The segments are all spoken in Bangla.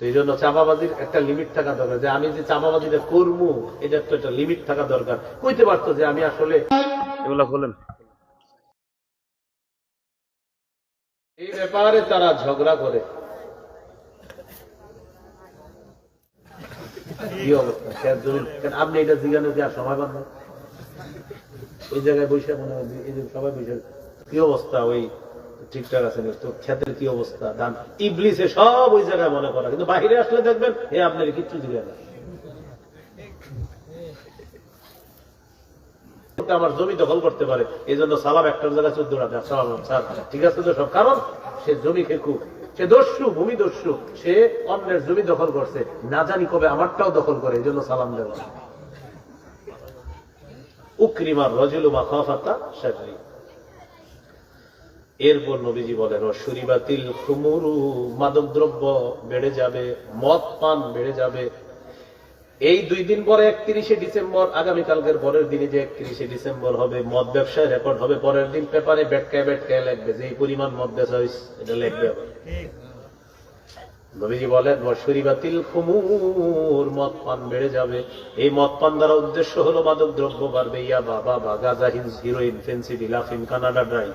এই জন্য চাপাবাজির একটা লিমিট থাকা দরকার। যে আমি যে চাপাবাজিটা করব এটা তো একটা লিমিট থাকা দরকার। কইতে পারতো যে আমি আসলে এগুলা বলেন। এই ব্যাপারে তারা ঝগড়া করে। কি অবস্থা? আপনি এটা আর সময় পান ওই জায়গায় বসে মনে হয় এই যে সবাই বসে কি অবস্থা ওই ঠিকঠাক আছে? তো ক্ষেতের কি অবস্থা? ধান, ইবলিসে সব ওই জায়গায় মনে করা। কিন্তু বাইরে আসলে দেখবেন, এ আপনার কিচ্ছু জিজ্ঞাসা না। আমার জমি দখল করতে পারে এই জন্য সালাম একটার জায়গায় চোদ্দ টাকা সালাম স্যার ঠিক আছে তো সব? কারণ সে জমি খেকু, সে দস্যু, ভূমি দস্যু, সে অন্যের জমি দখল করছে। না জানি কবে আমারটাও দখল করে এই জন্য সালাম দেওয়া। উক্রিমার রজুলু বা খাফাতা শাকরি এরপর নবীজি বলেন অসুরিবাতিল খুমুরু মাদক দ্রব্য বেড়ে যাবে, মদ পান বেড়ে যাবে। এই দুই দিন পরে একত্রিশে ডিসেম্বর, আগামীকালকের পরের দিনে যে একত্রিশে ডিসেম্বর হবে, মদ ব্যবসায় রেকর্ড হবে, পরের দিন পেপারে বেটকায় বেটকায় লাগবে যে পরিমাণ মদ বেচা হয়েছে এটা লিখবে আবার। নবীজি বলেন শরীবাতিল কুমুর মদ পান বেড়ে যাবে। এই মদ পান দ্বারা উদ্দেশ্য হলো মাদক দ্রব্য বাড়বে। ইয়া বাবা বা গাজা হিন্স, হিরোইন ফেন্সিডিল আফিম কানাডা ড্রাই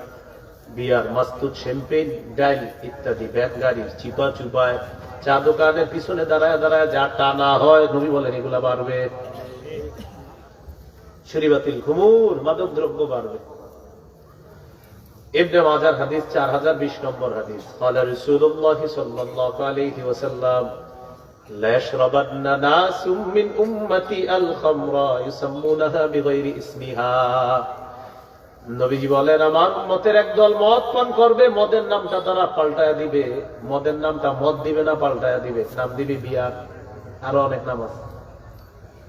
বিয়ার মাস্তুদ শ্যাম্পেন ডাইল ইত্যাদি ব্যাগ গাড়ির চিপা চুপায় চা দোকানের পিছনে দাঁড়ায় দাঁড়ায় যা টানা হয় নবী বলেন এগুলা বাড়বে শরীবাতিল কুমুর মাদক দ্রব্য বাড়বে ابن মাজার হাদিস চার হাজার বিশ নম্বর হাদিস قال رسول الله صلى الله عليه وسلم لا يشربن ناس من أمتي الخمر يسمونها بغير اسمها নবীজি বলেন, আমার মতের একদল মদ পান করবে, মদের নামটা তারা পাল্টায়া দিবে। মদের নামটা মদ দিবে না, পাল্টায়া দিবে। নাম দিবে বিয়ার। আরও অনেক নাম আছে।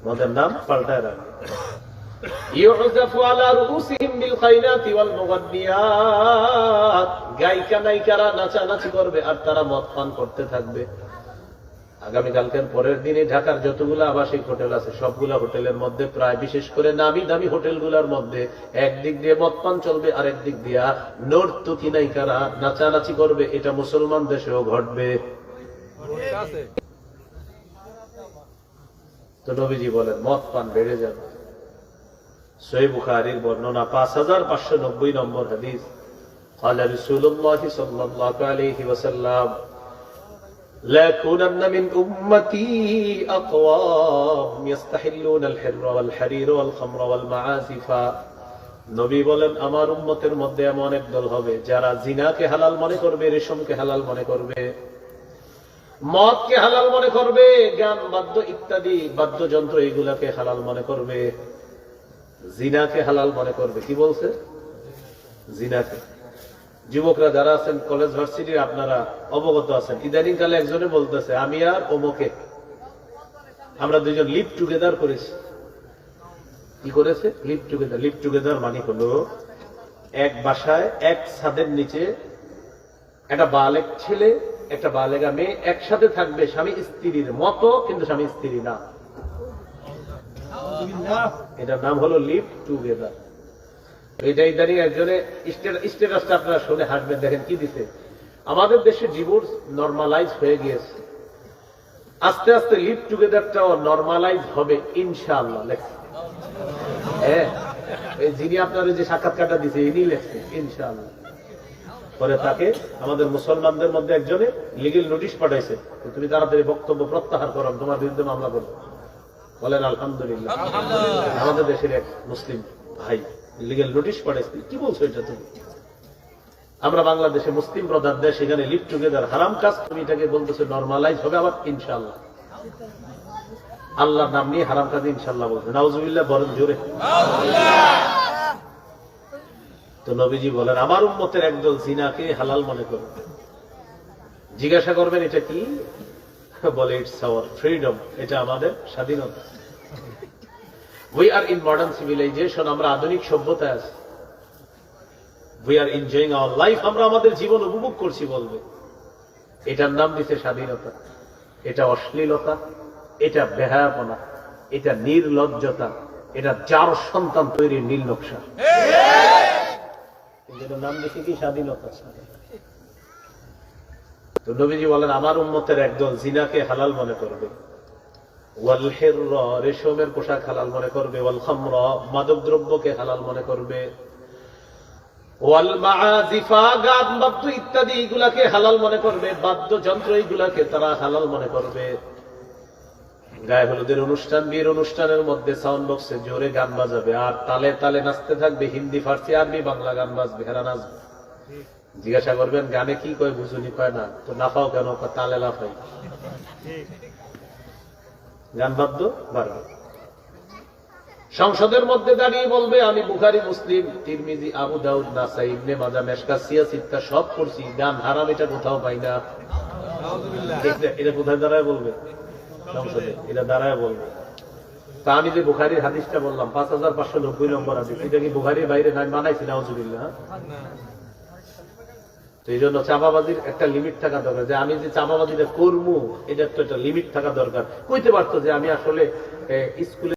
মদের নাম পাল্টায় রাখবে আর তারা মদ পান করতে থাকবে। আগামী কালকের পরের দিনে ঢাকার যতগুলো আবাসিক হোটেল আছে সবগুলা হোটেলের মধ্যে প্রায় বিশেষ করে নামি দামি হোটেলগুলোর মধ্যে একদিক দিয়ে মদ পান চলবে আর একদিক দিয়া নর্তকী নায়িকারা নাচানাচি করবে এটা মুসলমান দেশেও ঘটবে তো নবীজি বলেন মদ পান বেড়ে যাবে সহি বুখারির বর্ণনা পাঁচ হাজার পাঁচশো নব্বই নম্বর হাদিস قال رسول الله صلى الله عليه وسلم لا يكونن من أمتي أقوام يستحلون الحر والحرير والخمر والمعازف নবী বলেন আমার উম্মতের মধ্যে এমন এক দল হবে যারা জিনাকে হালাল মনে করবে রেশমকে হালাল মনে করবে মদকে হালাল মনে করবে গান বাদ্য ইত্যাদি বাদ্যযন্ত্র এগুলাকে হালাল মনে করবে জিনাকে হালাল মনে করবে কি বলছে জিনাকে যুবকরা যারা আছেন কলেজ ভার্সিটির আপনারা অবগত আছেন। ইদানিং কালে একজনে বলতেছে, আমি আর অমুকে আমরা দুজন লিভ টুগেদার করেছি। কি করেছে? লিভ টুগেদার লিভ টুগেদার মানে হলো এক বাসায়, এক ছাদের নিচে একটা বালেক ছেলে, একটা বালেগা মেয়ে একসাথে থাকবে স্বামী স্ত্রীর মতো, কিন্তু স্বামী স্ত্রী না। এটার নাম হলো লিভ টুগেদার এটা ইদানিং একজনে স্টেটাসটা আপনারা শুনে হাসবেন দেখেন কি দিছে। আমাদের দেশে ডিভোর্স নর্মালাইজ হয়ে গিয়েছে। আস্তে আস্তে লিভ টুগেদারটাও নর্মালাইজ হবে ইনশাআল্লাহ লেখছে। হ্যাঁ যিনি আপনার যে সাক্ষাৎকারটা দিছে ইনি লেখছে ইনশাআল্লাহ। পরে তাকে আমাদের মুসলমানদের মধ্যে একজনে লিগেল নোটিশ পাঠাইছে তুমি তাড়াতাড়ি বক্তব্য প্রত্যাহার করো তোমার বিরুদ্ধে মামলা করব। বলেন আলহামদুলিল্লাহ। আমাদের দেশের এক মুসলিম ভাই। লিগেল নোটিশ পাঠাইছে। কি বলছো এটা তুমি? আমরা বাংলাদেশে মুসলিম প্রধান দেশ, এখানে লিভ টুগেদার হারাম কাজ তুমি এটাকে বলতেছো নর্মালাইজ হবে আবার ইনশাল্লাহ আল্লাহর নাম নিয়ে হারাম কাজ ইনশাল্লাহ বলছে। নাউজুবিল্লাহ, বলেন জোরে। তো নবীজি বলেন, আমার উম্মতের একদল জিনাকে হালাল মনে করবে জিজ্ঞাসা করবেন, এটা কি? বলে ইটস আওয়ার ফ্রিডম এটা আমাদের স্বাধীনতা। We are in modern civilization আমরা আধুনিক সভ্যতায় আছি। We are enjoying our life আমরা আমাদের জীবন উপভোগ করছি বলবে। এটার নাম দিছে স্বাধীনতা। এটা অশ্লীলতা এটা বেহায়াপনা এটা নির্লজ্জতা এটা চার সন্তান তৈরির নীল নকশা। এটার নাম দিছে কি স্বাধীনতা? তো নবীজি বলেন আমার উন্মতের একদল জিনাকে হালাল মনে করবে। ওয়াল হিরর রেশমের পোশাক হালাল মনে করবে ওয়াল খামর মাদক দ্রব্যকে হালাল মনে করবে। ওয়াল গান বাদ্য ইত্যাদি এগুলাকে হালাল মনে করবে, বাদ্যযন্ত্র এইগুলাকে তারা হালাল মনে করবে। গায়ে হলুদের অনুষ্ঠান, বিয়ের অনুষ্ঠানের মধ্যে সাউন্ড বক্সে জোরে গান বাজাবে, আর তালে তালে নাচতে থাকবে, হিন্দি, ফার্সি, আরবি, বাংলা গান বাজবে, হেরা নাচবে। জিজ্ঞাসা করবেন, গানে কি কয়, বুঝুনি কয় না, তো লাফাও কেন তালে লাফাই। গান বাদ্য বাড়বে সংসদের মধ্যে দাঁড়িয়ে বলবে, আমি বুখারি, মুসলিম, তিরমিজি, আবু দাউদ, নাসাই, ইবনে মাজা মেশকা সিয়া, সিত্তা সব করছি গান হারাম এটা কোথাও পাই না। এটা- কোথায় দাঁড়ায় বলবে? সংসদে। এটা দাঁড়ায় বলবে। তা আমি যে বুখারির হাদিসটা বললাম, পাঁচ হাজার পাঁচশো নব্বই নম্বর হাদিস, এটা কি বুখারির বাইরে নাই? মানাইছি না তো এই জন্য চাপাবাজির একটা লিমিট থাকা দরকার। যে আমি যে চাপাবাজিটা করব এটার তো একটা লিমিট থাকা দরকার। কইতে পারতো যে আমি আসলে স্কুলে